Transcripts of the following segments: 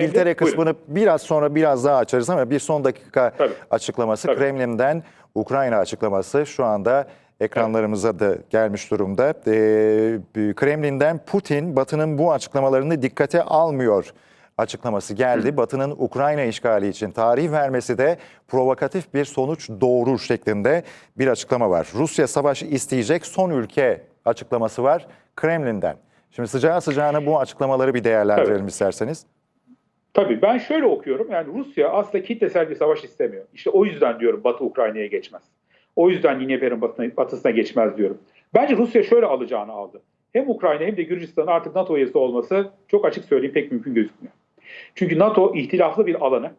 İngiltere Buyurun. kısmını biraz sonra biraz daha açarız ama bir son dakika Tabii. açıklaması Tabii. Kremlin'den Ukrayna açıklaması şu anda ekranlarımıza da gelmiş durumda. Ee, Kremlin'den Putin Batı'nın bu açıklamalarını dikkate almıyor açıklaması geldi. Batı'nın Ukrayna işgali için tarih vermesi de provokatif bir sonuç doğurur şeklinde bir açıklama var. Rusya savaşı isteyecek son ülke açıklaması var Kremlin'den. Şimdi sıcağı sıcağına bu açıklamaları bir değerlendirelim Tabii. isterseniz. Tabii ben şöyle okuyorum. Yani Rusya aslında kitlesel bir savaş istemiyor. İşte o yüzden diyorum Batı Ukrayna'ya geçmez. O yüzden Dnieper'in batısına, batısına geçmez diyorum. Bence Rusya şöyle alacağını aldı. Hem Ukrayna hem de Gürcistan'ın artık NATO üyesi olması çok açık söyleyeyim pek mümkün gözükmüyor. Çünkü NATO ihtilaflı bir alanı,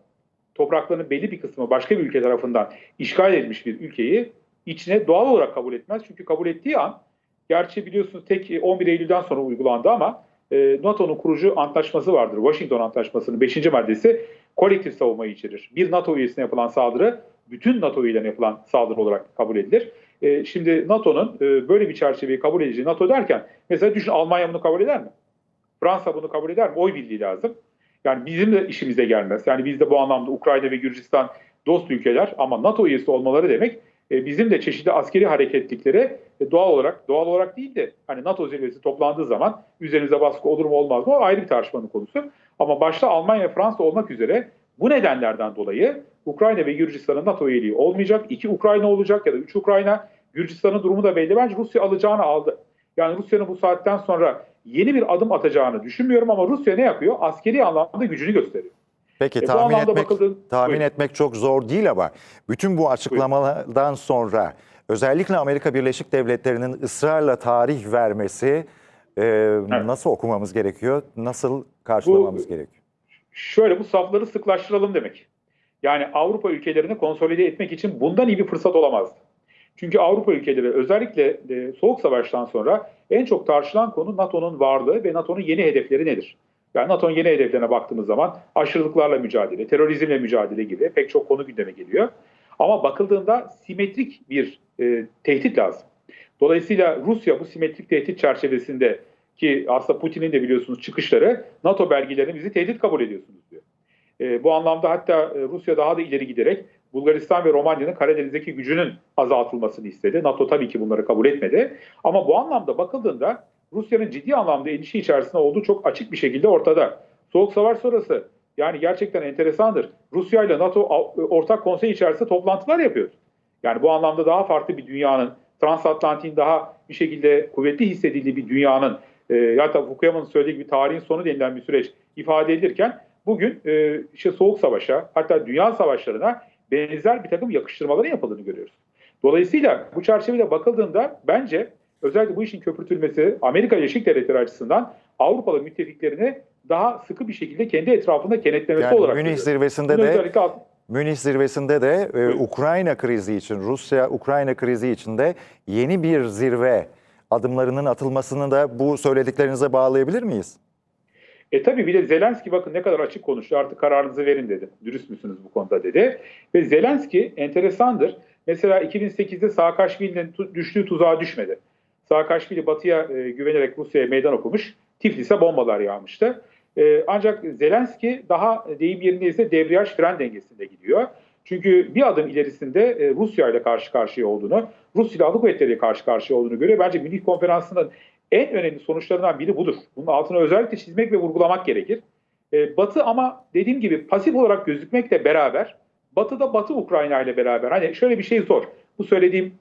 topraklarının belli bir kısmı başka bir ülke tarafından işgal edilmiş bir ülkeyi içine doğal olarak kabul etmez. Çünkü kabul ettiği an, gerçi biliyorsunuz tek 11 Eylül'den sonra uygulandı ama e, NATO'nun kurucu antlaşması vardır. Washington Antlaşması'nın 5. maddesi kolektif savunmayı içerir. Bir NATO üyesine yapılan saldırı bütün NATO üyelerine yapılan saldırı olarak kabul edilir. E, şimdi NATO'nun e, böyle bir çerçeveyi kabul edeceği NATO derken mesela düşün Almanya bunu kabul eder mi? Fransa bunu kabul eder mi? Oy birliği lazım. Yani bizim de işimize gelmez. Yani biz de bu anlamda Ukrayna ve Gürcistan dost ülkeler ama NATO üyesi olmaları demek e, bizim de çeşitli askeri hareketliklere e, doğal olarak doğal olarak değil de hani NATO zirvesi toplandığı zaman üzerimize baskı olur mu olmaz mı o ayrı bir tartışmanın konusu. Ama başta Almanya Fransa olmak üzere bu nedenlerden dolayı Ukrayna ve Gürcistan'ın NATO üyeliği olmayacak. İki Ukrayna olacak ya da üç Ukrayna. Gürcistan'ın durumu da belli. Bence Rusya alacağını aldı. Yani Rusya'nın bu saatten sonra yeni bir adım atacağını düşünmüyorum ama Rusya ne yapıyor? Askeri anlamda gücünü gösteriyor. Peki E, tahmin etmek bakıldığın- tahmin Buyurun. etmek çok zor değil ama bütün bu açıklamalardan sonra özellikle Amerika Birleşik Devletleri'nin ısrarla tarih vermesi e, nasıl okumamız gerekiyor? Nasıl karşılamamız Bu- gerekiyor? Şöyle bu safları sıklaştıralım demek. Yani Avrupa ülkelerini konsolide etmek için bundan iyi bir fırsat olamazdı. Çünkü Avrupa ülkeleri özellikle e, Soğuk Savaş'tan sonra en çok tartışılan konu NATO'nun varlığı ve NATO'nun yeni hedefleri nedir? Yani NATO'nun yeni hedeflerine baktığımız zaman aşırılıklarla mücadele, terörizmle mücadele gibi pek çok konu gündeme geliyor. Ama bakıldığında simetrik bir e, tehdit lazım. Dolayısıyla Rusya bu simetrik tehdit çerçevesinde ki aslında Putin'in de biliyorsunuz çıkışları NATO belgelerini bizi tehdit kabul ediyorsunuz diyor. E, bu anlamda hatta e, Rusya daha da ileri giderek Bulgaristan ve Romanya'nın Karadeniz'deki gücünün azaltılmasını istedi. NATO tabii ki bunları kabul etmedi. Ama bu anlamda bakıldığında Rusya'nın ciddi anlamda endişe içerisinde olduğu çok açık bir şekilde ortada. Soğuk Savaş sonrası yani gerçekten enteresandır. Rusya ile NATO ortak konsey içerisinde toplantılar yapıyor. Yani bu anlamda daha farklı bir dünyanın, transatlantin daha bir şekilde kuvvetli hissedildiği bir dünyanın, e, hatta Fukuyama'nın söylediği gibi tarihin sonu denilen bir süreç ifade edilirken bugün e, işte Soğuk Savaş'a hatta dünya savaşlarına benzer bir takım yakıştırmaların yapıldığını görüyoruz. Dolayısıyla bu çerçevede bakıldığında bence özellikle bu işin köpürtülmesi Amerika Birleşik Devletleri açısından Avrupalı müttefiklerini daha sıkı bir şekilde kendi etrafında kenetlemesi Yani olarak Münih zirvesinde de özellikle Münih zirvesinde de e. Ukrayna krizi için, Rusya-Ukrayna krizi için de yeni bir zirve adımlarının atılmasını da bu söylediklerinize bağlayabilir miyiz? E tabii bir de Zelenski bakın ne kadar açık konuştu artık kararınızı verin dedi. Dürüst müsünüz bu konuda dedi. Ve Zelenski enteresandır. Mesela 2008'de Saakashvili'nin düştüğü tuzağa düşmedi. Saakashvili batıya e, güvenerek Rusya'ya meydan okumuş. Tiflis'e bombalar yağmıştı. E, ancak Zelenski daha deyim yerindeyse debriyaj fren dengesinde gidiyor. Çünkü bir adım ilerisinde e, Rusya ile karşı karşıya olduğunu, Rus Silahlı Kuvvetleri karşı karşıya olduğunu görüyor. Bence Münih Konferansı'nın en önemli sonuçlarından biri budur. Bunun altını özellikle çizmek ve vurgulamak gerekir. E, Batı ama dediğim gibi pasif olarak gözükmekle beraber Batı da Batı Ukrayna ile beraber. Hani şöyle bir şey zor. Bu söylediğim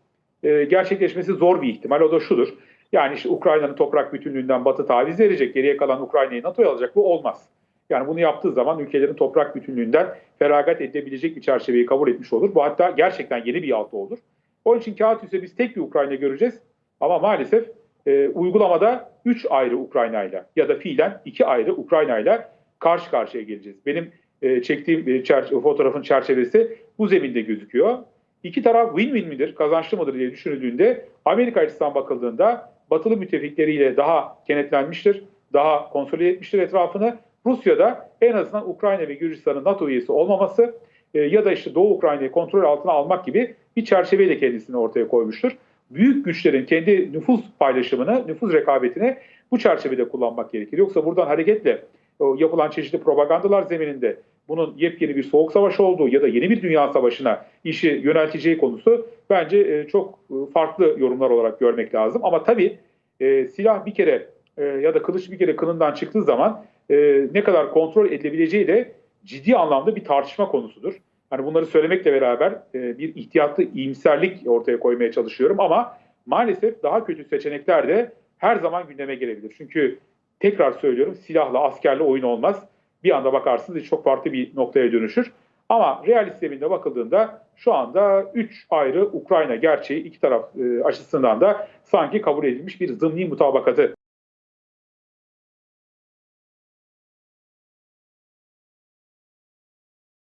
e, gerçekleşmesi zor bir ihtimal. O da şudur. Yani işte Ukrayna'nın toprak bütünlüğünden Batı taviz verecek, geriye kalan Ukrayna'yı NATO'ya alacak. Bu olmaz. Yani bunu yaptığı zaman ülkelerin toprak bütünlüğünden feragat edebilecek bir çerçeveyi kabul etmiş olur. Bu hatta gerçekten yeni bir yalta olur. Onun için kağıt üstünde biz tek bir Ukrayna göreceğiz. Ama maalesef e, uygulamada 3 ayrı Ukrayna'yla ya da fiilen 2 ayrı Ukrayna'yla karşı karşıya geleceğiz. Benim e, çektiğim e, çer- fotoğrafın çerçevesi bu zeminde gözüküyor. İki taraf win-win midir, kazançlı mıdır diye düşünüldüğünde Amerika açısından bakıldığında batılı müttefikleriyle daha kenetlenmiştir, daha konsolide etmiştir etrafını. Rusya'da en azından Ukrayna ve Gürcistan'ın NATO üyesi olmaması e, ya da işte Doğu Ukrayna'yı kontrol altına almak gibi bir çerçeveyle kendisini ortaya koymuştur. Büyük güçlerin kendi nüfus paylaşımını, nüfus rekabetini bu çerçevede kullanmak gerekir. Yoksa buradan hareketle o yapılan çeşitli propagandalar zemininde bunun yepyeni bir soğuk savaş olduğu ya da yeni bir dünya savaşına işi yönelteceği konusu bence e, çok e, farklı yorumlar olarak görmek lazım. Ama tabii e, silah bir kere ya da kılıç bir kere kınından çıktığı zaman ne kadar kontrol edilebileceği de ciddi anlamda bir tartışma konusudur. Hani bunları söylemekle beraber bir ihtiyatlı iyimserlik ortaya koymaya çalışıyorum ama maalesef daha kötü seçenekler de her zaman gündeme gelebilir. Çünkü tekrar söylüyorum silahla askerle oyun olmaz. Bir anda bakarsınız çok farklı bir noktaya dönüşür. Ama realist zeminde bakıldığında şu anda 3 ayrı Ukrayna gerçeği iki taraf e, açısından da sanki kabul edilmiş bir zımni mutabakatı